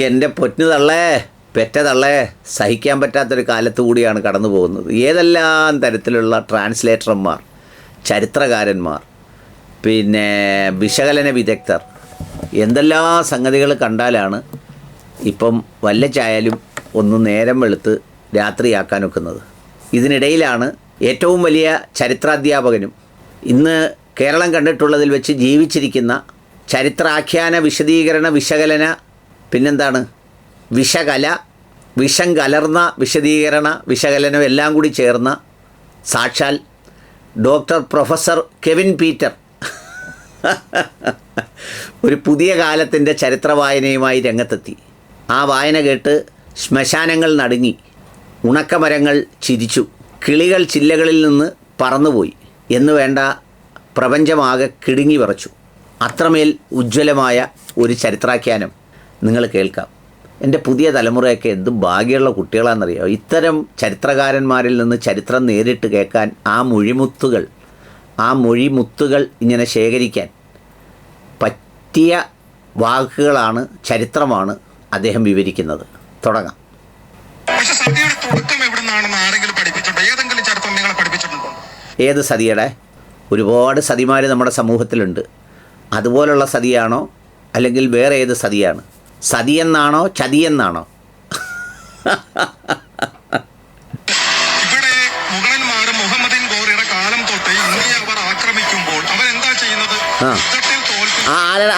എന്റെ പൊന്നു തള്ളേ പെറ്റ തള്ളേ സഹിക്കാൻ പറ്റാത്തൊരു കാലത്ത് കൂടിയാണ് കടന്നു പോകുന്നത്. ഏതെല്ലാം തരത്തിലുള്ള ട്രാൻസ്ലേറ്റർമാർ ചരിത്രകാരന്മാർ പിന്നെ വിശകലന വിദഗ്ധർ എന്തെല്ലാം സംഗതികൾ കണ്ടാലാണ് ഇപ്പം വല്ലച്ചായാലും ഒന്ന് നേരം വെളുത്ത് രാത്രിയാക്കാൻ ഒക്കുന്നത് ഇതിനിടയിലാണ് ഏറ്റവും വലിയ ചരിത്രാധ്യാപകനും ഇന്ന് കേരളം കണ്ടിട്ടുള്ളതിൽ വെച്ച് ജീവിച്ചിരിക്കുന്ന ചരിത്രാഖ്യാന വിശദീകരണ വിശകലന പിന്നെന്താണ്? വിശകല വിഷം കലർന്ന വിശദീകരണ വിശകലനം എല്ലാം കൂടി ചേർന്ന സാക്ഷാൽ ഡോക്ടർ പ്രൊഫസർ കെവിൻ പീറ്റർ ഒരു പുതിയ കാലത്തിന്റെ ചരിത്ര വായനയുമായി രംഗത്തെത്തി. ആ വായന കേട്ട് ശ്മശാനങ്ങൾ നടുങ്ങി ഉണക്കമരങ്ങൾ ചിരിച്ചു കിളികൾ ചില്ലകളിൽ നിന്ന് പറന്നുപോയി. എന്ന് വേണ്ട പ്രപഞ്ചമാകെ കിടുങ്ങി വിറച്ചു. അത്രമേൽ ഉജ്ജ്വലമായ ഒരു ചരിത്രാഖ്യാനം നിങ്ങൾ കേൾക്കാം. എന്റെ പുതിയ തലമുറയൊക്കെ എന്ത് ഭാഗ്യമുള്ള കുട്ടികളാണെന്നറിയാമോ ഇത്തരം ചരിത്രകാരന്മാരിൽ നിന്ന് ചരിത്രം നേരിട്ട് കേൾക്കാൻ ആ മൊഴിമുത്തുകൾ ആ മൊഴിമുത്തുകൾ ഇങ്ങനെ ശേഖരിക്കാൻ പറ്റിയ വാക്കുകളാണ് ചരിത്രമാണ് അദ്ദേഹം വിവരിക്കുന്നത്. തുടങ്ങാം. പക്ഷെ സദ്യയുടെ തുടക്കം എവിടെ നിന്നാണെന്ന് ആരെങ്കിലും പഠിപ്പിച്ചിട്ടുണ്ടോ? ഏതെങ്കിലും ചരിത്രം നിങ്ങളെ പഠിപ്പിച്ചിട്ടുണ്ടോ? ഏത് സതിയുടെ? ഒരുപാട് സതിമാർ നമ്മുടെ സമൂഹത്തിലുണ്ട്. അതുപോലുള്ള സതിയാണോ? അല്ലെങ്കിൽ വേറെ ഏത് സതിയാണ്? സതിയെന്നാണോ ചതിയെന്നാണോ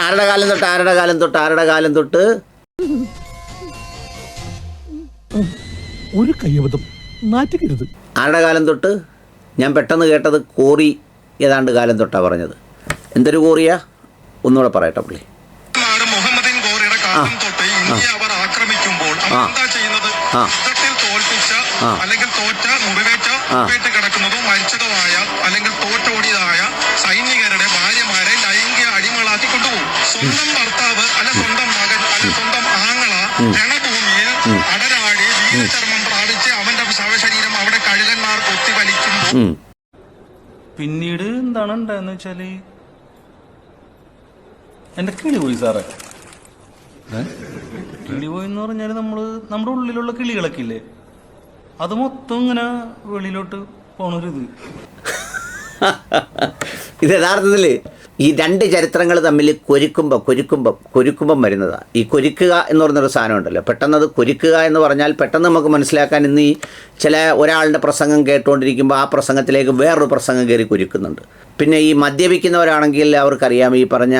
ആരുടെ കാലം തൊട്ട് ആരുടെ കാലം തൊട്ട് ആരുടെ കാലം തൊട്ട്? ഒരു കയ്യബദ്ധം. നാറ്റുകരുത്. ആരുടെ കാലം തൊട്ട്? ഞാൻ പെട്ടെന്ന് കേട്ടത് കോറി ഏതാണ്ട് കാലം തൊട്ടാണ് പറഞ്ഞത്. എന്തൊരു കോറിയ? ഒന്നുകൂടെ പറയട്ടെ പുള്ളി. അല്ലെങ്കിൽ തോറ്റ മുറിവേറ്റ. മുറിവേറ്റ് കിടക്കുന്നതോ അല്ലെങ്കിൽ തോറ്റോടിയതായ സൈനികരുടെ ഭാര്യമാരെ ലൈംഗിക അടിമകളാക്കി കൊണ്ടുപോകും സ്വന്തം ഭർത്താവ് അല്ല സ്വന്തം മകൻ അല്ല സ്വന്തം ആങ്ങള രണഭൂമിയിൽ അടരാടി വീരചർമ്മം പ്രാപിച്ച് അവന്റെ ശവശരീരം അവിടെ കഴുകന്മാർ കൊത്തി വലിക്കുമ്പോൾ. പിന്നീട് എന്താണ് ഉണ്ടായെന്ന് വെച്ചാൽ? എന്റെ കിളി പോയി സാറേ. കിളി പോയി എന്ന് പറഞ്ഞാൽ നമ്മൾ നമ്മുടെ ഉള്ളിലുള്ള കിളികളൊക്കെ ഇല്ലേ? അത് മൊത്തം ഇങ്ങനെ വെളിയിലോട്ട് പോണൊരിത്. ഇത് യഥാർത്ഥത്തിൽ ഈ രണ്ട് ചരിത്രങ്ങൾ തമ്മിൽ കൊരുക്കുമ്പോൾ കൊരുക്കുമ്പം കൊരുക്കുമ്പം വരുന്നതാണ് ഈ കൊരുക്കുക എന്ന് പറഞ്ഞൊരു സാധനം ഉണ്ടല്ലോ പെട്ടെന്ന് അത് കൊരുക്കുക എന്ന് പറഞ്ഞാൽ പെട്ടെന്ന് നമുക്ക് മനസ്സിലാക്കാൻ ഇന്ന് ഈ ചില ഒരാളുടെ പ്രസംഗം കേട്ടുകൊണ്ടിരിക്കുമ്പോൾ ആ പ്രസംഗത്തിലേക്ക് വേറൊരു പ്രസംഗം കയറി കൊരുക്കുന്നുണ്ട്. പിന്നെ ഈ മദ്യപിക്കുന്നവരാണെങ്കിൽ അവർക്കറിയാം ഈ പറഞ്ഞ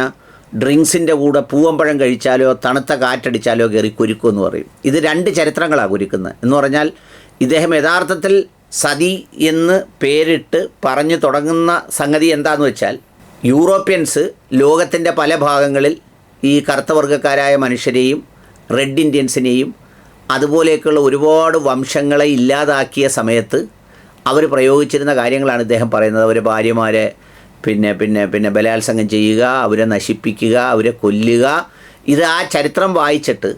ഡ്രിങ്ക്സിന്റെ കൂടെ പൂവമ്പഴം കഴിച്ചാലോ തണുത്ത കാറ്റടിച്ചാലോ കയറി കുരുക്കും എന്ന് പറയും. ഇത് രണ്ട് ചരിത്രങ്ങളാണ് കൊരുക്കുന്നത്. എന്ന് പറഞ്ഞാൽ ഇദ്ദേഹം യഥാർത്ഥത്തിൽ സതി എന്ന് പേരിട്ട് പറഞ്ഞു തുടങ്ങുന്ന സംഗതി എന്താണെന്ന് വെച്ചാൽ യൂറോപ്യൻസ് ലോകത്തിന്റെ പല ഭാഗങ്ങളിൽ ഈ കറുത്ത വർഗക്കാരായ മനുഷ്യരെയും റെഡ് ഇന്ത്യൻസിനെയും അതുപോലെയൊക്കെയുള്ള ഒരുപാട് വംശങ്ങളെ ഇല്ലാതാക്കിയ സമയത്ത് അവർ പ്രയോഗിച്ചിരുന്ന കാര്യങ്ങളാണ് ഇദ്ദേഹം പറയുന്നത്. അവരെ ഭാര്യമാരെ പിന്നെ പിന്നെ പിന്നെ ബലാത്സംഗം ചെയ്യുക അവരെ നശിപ്പിക്കുക അവരെ കൊല്ലുക. ഇത് ആ ചരിത്രം വായിച്ചിട്ട്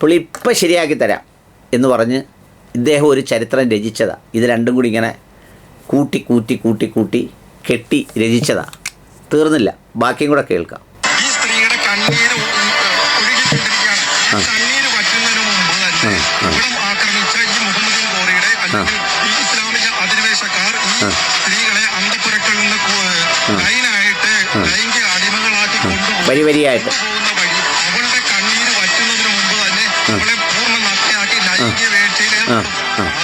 പുള്ളി ഇപ്പം ശരിയാക്കി തരാം എന്ന് പറഞ്ഞ് ഇദ്ദേഹം ഒരു ചരിത്രം രചിച്ചതാണ് ഇത് രണ്ടും കൂടി ഇങ്ങനെ കൂട്ടി കൂട്ടി കൂട്ടി കൂട്ടി കെട്ടി രചിച്ചതാണ് തീർന്നില്ല. ബാക്കിയും കൂടെ കേൾക്കാം. ഈ സ്ത്രീയുടെ കണ്ണീര് ഒഴുകിക്കൊണ്ടിരിക്കുകയാണ് ഈ കണ്ണീര് വറ്റുന്നതിന് മുമ്പ് തന്നെ ഇവിടം ആക്രമിച്ച ഈ മുഹമ്മദിൻ ഗോറിയുടെ അല്ലെങ്കിൽ ഈ ഇസ്ലാമിക അധിനിവേശക്കാർ ഈ സ്ത്രീകളെ അന്തപ്പുരക്കളിൽ നിന്ന് കു- ലൈനായിട്ട് ലൈംഗിക അടിമകളാക്കി കൊണ്ടുപോയി വരി വരിയായിട്ട് ആ വഴി അവളുടെ കണ്ണീര് വറ്റുന്നതിന് മുമ്പ് തന്നെ അവളെ പൂർണ നഗ്നയാക്കി ലൈംഗിക വീഴ്ചയിൽ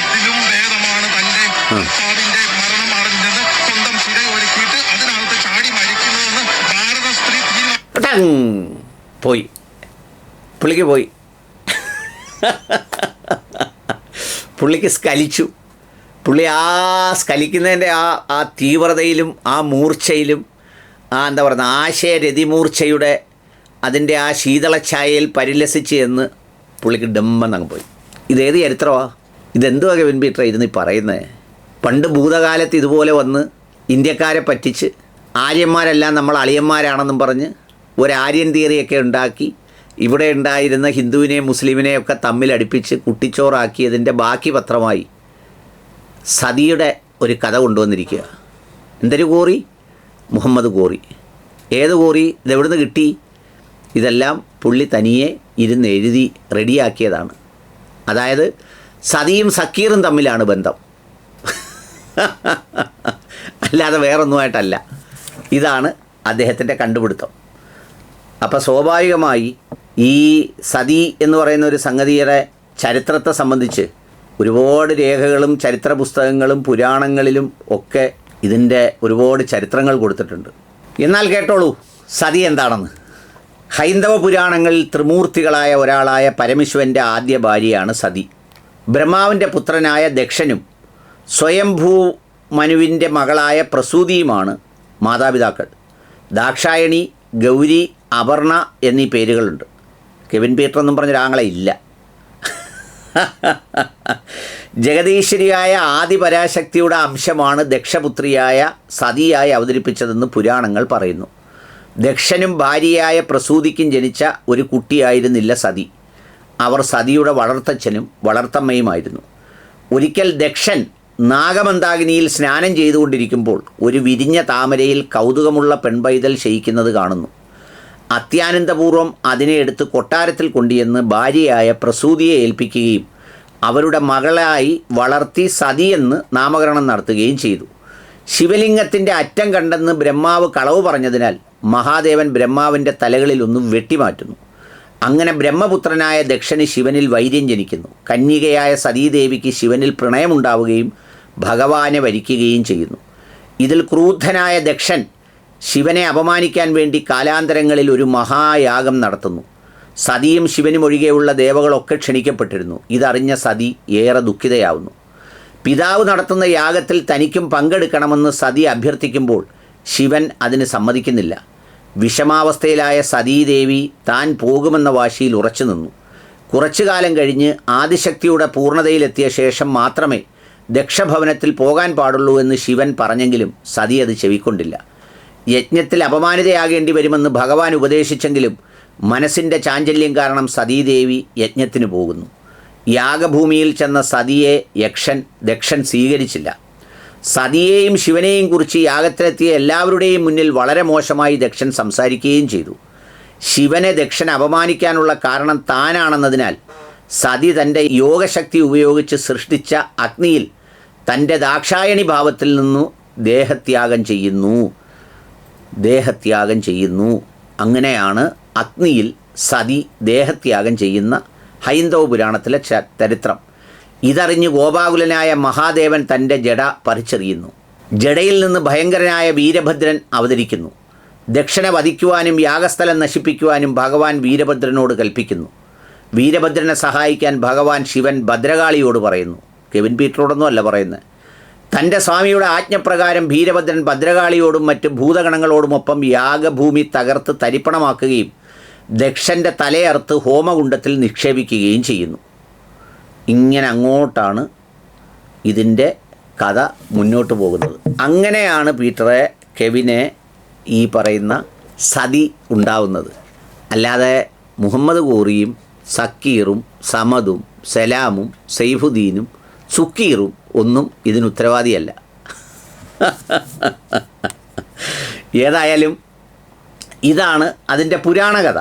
അതിലും ഭേദമാണ് തന്റെ പോയി. പുള്ളിക്ക് പോയി. പുള്ളിക്ക് സ്കലിച്ചു. പുള്ളി ആ സ്കലിക്കുന്നതിന്റെ ആ ആ തീവ്രതയിലും ആ മൂർച്ചയിലും ആ എന്താ പറയുക ആശയരതിമൂർച്ചയുടെ അതിന്റെ ആ ശീതളഛായയിൽ പരിലസിച്ച് എന്ന് പുള്ളിക്ക് ഡമ്മെന്നങ്ങ് പോയി. ഇതേത് ചരിത്രമാണ് ഇതെന്തുവാ കെവിൻ പീറ്റർ ഇരുന്ന് പറയുന്നത് പണ്ട് ഭൂതകാലത്ത് ഇതുപോലെ വന്ന് ഇന്ത്യക്കാരെ പറ്റിച്ച് ആര്യന്മാരെല്ലാം നമ്മൾ അളിയന്മാരാണെന്നും പറഞ്ഞ് ഒരു ആര്യൻ തിയറിയൊക്കെ ഉണ്ടാക്കി. ഇവിടെ ഉണ്ടായിരുന്ന ഹിന്ദുവിനെയും മുസ്ലിമിനെയും ഒക്കെ തമ്മിലടിപ്പിച്ച് കുട്ടിച്ചോറാക്കിയതിന്റെ ബാക്കി പത്രമായി സതിയുടെ ഒരു കഥ കൊണ്ടുവന്നിരിക്കുക. എന്തൊരു കോറി? മുഹമ്മദ് കോറി. ഏത് കോറി? ഇതെവിടുന്ന് കിട്ടി? ഇതെല്ലാം പുള്ളി തനിയെ ഇരുന്ന് എഴുതി റെഡിയാക്കിയതാണ്. അതായത് സതിയും സക്കീറും തമ്മിലാണ് ബന്ധം. അല്ലാതെ വേറൊന്നുമായിട്ടല്ല. ഇതാണ് അദ്ദേഹത്തിന്റെ കണ്ടുപിടുത്തം. അപ്പോൾ സ്വാഭാവികമായി ഈ സതി എന്ന് പറയുന്ന ഒരു സംഗതിയുടെ ചരിത്രത്തെ സംബന്ധിച്ച് ഒരുപാട് രേഖകളും ചരിത്ര പുസ്തകങ്ങളും പുരാണങ്ങളിലും ഒക്കെ ഇതിന്റെ ഒരുപാട് ചരിത്രങ്ങൾ കൊടുത്തിട്ടുണ്ട്. എന്നാൽ കേട്ടോളൂ സതി എന്താണെന്ന്. ഹൈന്ദവ പുരാണങ്ങളിൽ ത്രിമൂർത്തികളായ ഒരാളായ പരമേശ്വരന്റെ ആദ്യ ഭാര്യയാണ് സതി. ബ്രഹ്മാവിന്റെ പുത്രനായ ദക്ഷനും സ്വയംഭൂ മനുവിന്റെ മകളായ പ്രസൂതിയുമാണ് മാതാപിതാക്കൾ. ദാക്ഷായണി ഗൗരി അപർണ എന്നീ പേരുകളുണ്ട്. കെവിൻ പീറ്റർ എന്നും പറഞ്ഞൊരു ആങ്ങളെ ഇല്ല. ജഗദീശ്വരിയായ ആദിപരാശക്തിയുടെ അംശമാണ് ദക്ഷപുത്രിയായ സതിയായി അവതരിപ്പിച്ചതെന്ന് പുരാണങ്ങൾ പറയുന്നു. ദക്ഷനും ഭാര്യയായ പ്രസൂതിക്കും ജനിച്ച ഒരു കുട്ടിയായിരുന്നില്ല സതി. അവർ സതിയുടെ വളർത്തച്ഛനും വളർത്തമ്മയുമായിരുന്നു. ഒരിക്കൽ ദക്ഷൻ നാഗമന്ദാഗിനിയിൽ സ്നാനം ചെയ്തുകൊണ്ടിരിക്കുമ്പോൾ ഒരു വിരിഞ്ഞ താമരയിൽ കൗതുകമുള്ള പെൺപൈതൽ ശയിക്കുന്നത് കാണുന്നു. അത്യാനന്ദപൂർവം അതിനെ എടുത്ത് കൊട്ടാരത്തിൽ കൊണ്ടുചെന്ന് ഭാര്യയായ പ്രസൂതിയെ ഏൽപ്പിക്കുകയും അവരുടെ മകളായി വളർത്തി സതിയെന്ന് നാമകരണം നടത്തുകയും ചെയ്തു. ശിവലിംഗത്തിന്റെ അറ്റം കണ്ടെന്ന് ബ്രഹ്മാവ് കളവ് പറഞ്ഞതിനാൽ മഹാദേവൻ ബ്രഹ്മാവിന്റെ തലകളിലൊന്നും വെട്ടിമാറ്റുന്നു. അങ്ങനെ ബ്രഹ്മപുത്രനായ ദക്ഷന് ശിവനിൽ വൈര്യം ജനിക്കുന്നു. കന്യകയായ സതീദേവിക്ക് ശിവനിൽ പ്രണയമുണ്ടാവുകയും ഭഗവാനെ വരിക്കുകയും ചെയ്യുന്നു. ഇതിൽ ക്രൂദ്ധനായ ദക്ഷൻ ശിവനെ അപമാനിക്കാൻ വേണ്ടി കാലാന്തരങ്ങളിൽ ഒരു മഹായാഗം നടത്തുന്നു. സതിയും ശിവനും ഒഴികെയുള്ള ദേവകളൊക്കെ ക്ഷണിക്കപ്പെട്ടിരുന്നു. ഇതറിഞ്ഞ സതി ഏറെ ദുഃഖിതയാവുന്നു. പിതാവ് നടത്തുന്ന യാഗത്തിൽ തനിക്കും പങ്കെടുക്കണമെന്ന് സതി അഭ്യർത്ഥിക്കുമ്പോൾ ശിവൻ അതിന് സമ്മതിക്കുന്നില്ല. വിഷമാവസ്ഥയിലായ സതീദേവി താൻ പോകുമെന്ന വാശിയിൽ ഉറച്ചു നിന്നു. കുറച്ചു കാലം കഴിഞ്ഞ് ആദിശക്തിയുടെ പൂർണതയിലെത്തിയ ശേഷം മാത്രമേ ദക്ഷഭവനത്തിൽ പോകാൻ പാടുള്ളൂ എന്ന് ശിവൻ പറഞ്ഞെങ്കിലും സതി അത് ചെവിക്കൊണ്ടില്ല. യജ്ഞത്തിൽ അപമാനിതയാകേണ്ടി വരുമെന്ന് ഭഗവാൻ ഉപദേശിച്ചെങ്കിലും മനസ്സിന്റെ ചാഞ്ചല്യം കാരണം സതീദേവി യജ്ഞത്തിന് പോകുന്നു. യാഗഭൂമിയിൽ ചെന്ന സതിയെ യക്ഷൻ ദക്ഷൻ സ്വീകരിച്ചില്ല. സതിയെയും ശിവനെയും കുറിച്ച് യാഗത്തിലെത്തിയ എല്ലാവരുടെയും മുന്നിൽ വളരെ മോശമായി ദക്ഷൻ സംസാരിക്കുകയും ചെയ്തു. ശിവനെ ദക്ഷൻ അപമാനിക്കാനുള്ള കാരണം താനാണെന്നതിനാൽ സതി തന്റെ യോഗശക്തി ഉപയോഗിച്ച് സൃഷ്ടിച്ച അഗ്നിയിൽ തന്റെ ദാക്ഷായണി ഭാവത്തിൽ നിന്നു ദേഹത്യാഗം ചെയ്യുന്നു. ദേഹത്യാഗം ചെയ്യുന്നു. അങ്ങനെയാണ് അഗ്നിയിൽ സതി ദേഹത്യാഗം ചെയ്യുന്ന ഹൈന്ദവ പുരാണത്തിലെ ചരിത്രം. ഇതറിഞ്ഞ് ഗോപാകുലനായ മഹാദേവൻ തന്റെ ജഡ പറിച്ചെറിയുന്നു. ജഡയിൽ നിന്ന് ഭയങ്കരനായ വീരഭദ്രൻ അവതരിക്കുന്നു. ദക്ഷിണ വധിക്കുവാനും യാഗസ്ഥലം നശിപ്പിക്കുവാനും ഭഗവാൻ വീരഭദ്രനോട് കൽപ്പിക്കുന്നു. വീരഭദ്രനെ സഹായിക്കാൻ ഭഗവാൻ ശിവൻ ഭദ്രകാളിയോട് പറയുന്നു. കെവിൻ പീറ്ററോടൊന്നും അല്ല പറയുന്നത്. തന്റെ സ്വാമിയുടെ ആജ്ഞപ്രകാരം ഭീരഭദ്രൻ ഭദ്രകാളിയോടും മറ്റ് ഭൂതഗണങ്ങളോടുമൊപ്പം യാഗഭൂമി തകർത്ത് തരിപ്പണമാക്കുകയും ദക്ഷന്റെ തലയർത്ത് ഹോമകുണ്ടത്തിൽ നിക്ഷേപിക്കുകയും ചെയ്യുന്നു. ഇങ്ങനെ അങ്ങോട്ടാണ് ഇതിന്റെ കഥ മുന്നോട്ട് പോകുന്നത്. അങ്ങനെയാണ് പീറ്ററെ കെവിനെ ഈ പറയുന്ന സതി ഉണ്ടാവുന്നത്. അല്ലാതെ മുഹമ്മദ് കോറിയും സക്കീറും സമദും സലാമും സൈഫുദ്ദീനും സുക്കീറും ഒന്നും ഇതിന് ഉത്തരവാദിയല്ല. ഏതായാലും ഇതാണ് അതിന്റെ പുരാണകഥ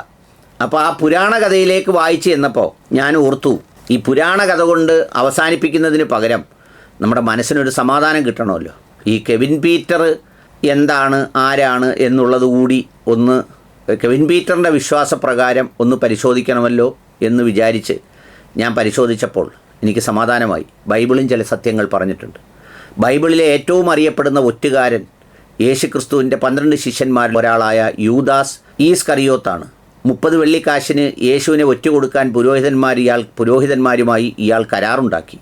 അപ്പോൾ ആ പുരാണകഥയിലേക്ക് വായിച്ചു ചെന്നപ്പോൾ ഞാൻ ഓർത്തു ഈ പുരാണ കഥ കൊണ്ട് അവസാനിപ്പിക്കുന്നതിന് പകരം നമ്മുടെ മനസ്സിനൊരു സമാധാനം കിട്ടണമല്ലോ. ഈ കെവിൻ പീറ്റർ എന്താണ് ആരാണ് എന്നുള്ളത് കൂടി ഒന്ന് കെവിൻ പീറ്ററിന്റെ വിശ്വാസപ്രകാരം ഒന്ന് പരിശോധിക്കണമല്ലോ എന്ന് വിചാരിച്ച് ഞാൻ പരിശോധിച്ചപ്പോൾ എനിക്ക് സമാധാനമായി. ബൈബിളും ചില സത്യങ്ങൾ പറഞ്ഞിട്ടുണ്ട്. ബൈബിളിലെ ഏറ്റവും അറിയപ്പെടുന്ന ഒറ്റുകാരൻ യേശുക്രിസ്തുവിന്റെ പന്ത്രണ്ട് ശിഷ്യന്മാരിൽ ഒരാളായ യൂദാസ് ഈസ് കറിയോത്താണ് മുപ്പത് വെള്ളിക്കാശിന് യേശുവിനെ ഒറ്റുകൊടുക്കാൻ പുരോഹിതന്മാർ ഇയാൾ പുരോഹിതന്മാരുമായി ഇയാൾ കരാറുണ്ടാക്കി.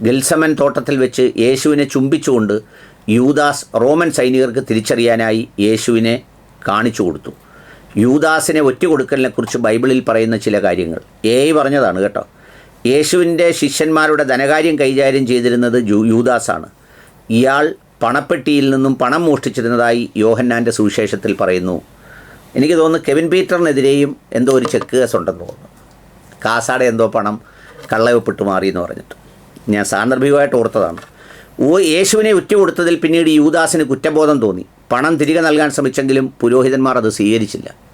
ഗൽസമൻ തോട്ടത്തിൽ വെച്ച് യേശുവിനെ ചുംബിച്ചുകൊണ്ട് യൂദാസ് റോമൻ സൈനികർക്ക് തിരിച്ചറിയാനായി യേശുവിനെ കാണിച്ചു കൊടുത്തു. യൂദാസിനെ ഒറ്റുകൊടുക്കലിനെക്കുറിച്ച് ബൈബിളിൽ പറയുന്ന ചില കാര്യങ്ങൾ. ഏയ് പറഞ്ഞതാണ് കേട്ടോ. യേശുവിന്റെ ശിഷ്യന്മാരുടെ ധനകാര്യം കൈകാര്യം ചെയ്തിരുന്നത് യൂദാസാണ്. ഇയാൾ പണപ്പെട്ടിയിൽ നിന്നും പണം മോഷ്ടിച്ചിരുന്നതായി യോഹന്നാന്റെ സുവിശേഷത്തിൽ പറയുന്നു. എനിക്ക് തോന്നുന്നു കെവിൻ പീറ്ററിനെതിരെയും എന്തോ ഒരു ചെക്ക് കേസ് ഉണ്ടെന്ന് തോന്നുന്നു. കാസാടെ എന്തോ പണം കള്ളവെപ്പിട്ട് മാറി എന്ന് പറഞ്ഞിട്ട്. ഞാൻ സാന്ദർഭികമായിട്ട് ഓർത്തതാണ്. ഓ യേശുവിനെ ഉറ്റുകൊടുത്തതിൽ പിന്നീട് യൂദാസിന് കുറ്റബോധം തോന്നി. പണം തിരികെ നൽകാൻ ശ്രമിച്ചെങ്കിലും പുരോഹിതന്മാർ അത് സ്വീകരിച്ചില്ല.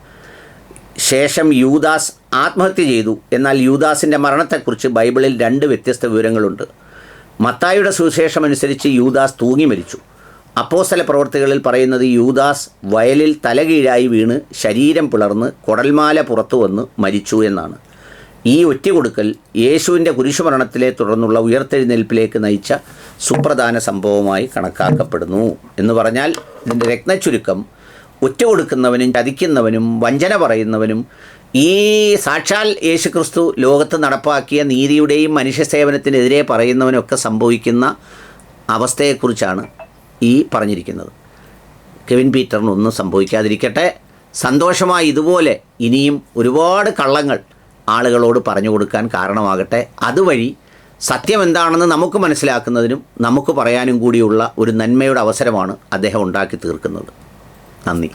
ശേഷം യൂദാസ് ആത്മഹത്യ ചെയ്തു. എന്നാൽ യൂദാസിന്റെ മരണത്തെക്കുറിച്ച് ബൈബിളിൽ രണ്ട് വ്യത്യസ്ത വിവരങ്ങളുണ്ട്. മത്തായുടെ സുവിശേഷം അനുസരിച്ച് യൂദാസ് തൂങ്ങി മരിച്ചു. അപ്പോസ്തല പ്രവർത്തികളിൽ പറയുന്നത് യൂദാസ് വയലിൽ തലകീഴായി വീണ് ശരീരം പിളർന്ന് കുടൽമാല പുറത്തു വന്ന് മരിച്ചു എന്നാണ്. ഈ ഒറ്റകൊടുക്കൽ യേശുവിന്റെ കുരിശുമരണത്തിലെ തുടർന്നുള്ള ഉയർത്തെഴുന്നേൽപ്പിലേക്ക് നയിച്ച സുപ്രധാന സംഭവമായി കണക്കാക്കപ്പെടുന്നു എന്ന് പറഞ്ഞാൽ ഇതിന്റെ രത്നച്ചുരുക്കം ഒറ്റ കൊടുക്കുന്നവനും ചതിക്കുന്നവനും വഞ്ചന പറയുന്നവനും ഈ സാക്ഷാൽ യേശുക്രിസ്തു ലോകത്ത് നടപ്പാക്കിയ നീതിയുടെയും മനുഷ്യ സേവനത്തിനെതിരെ പറയുന്നവനൊക്കെ സംഭവിക്കുന്ന അവസ്ഥയെക്കുറിച്ചാണ് ഈ പറഞ്ഞിരിക്കുന്നത്. കെവിൻ പീറ്ററിനൊന്നും സംഭവിക്കാതിരിക്കട്ടെ. സന്തോഷമായി ഇതുപോലെ ഇനിയും ഒരുപാട് കള്ളങ്ങൾ ആളുകളോട് പറഞ്ഞു കൊടുക്കാൻ കാരണമാകട്ടെ. അതുവഴി സത്യം എന്താണെന്ന് നമുക്ക് മനസ്സിലാക്കുന്നതിനും നമുക്ക് പറയാനും കൂടിയുള്ള ഒരു നന്മയുടെ അവസരമാണ് അദ്ദേഹം ഉണ്ടാക്കി തീർക്കുന്നത്. നന്ദി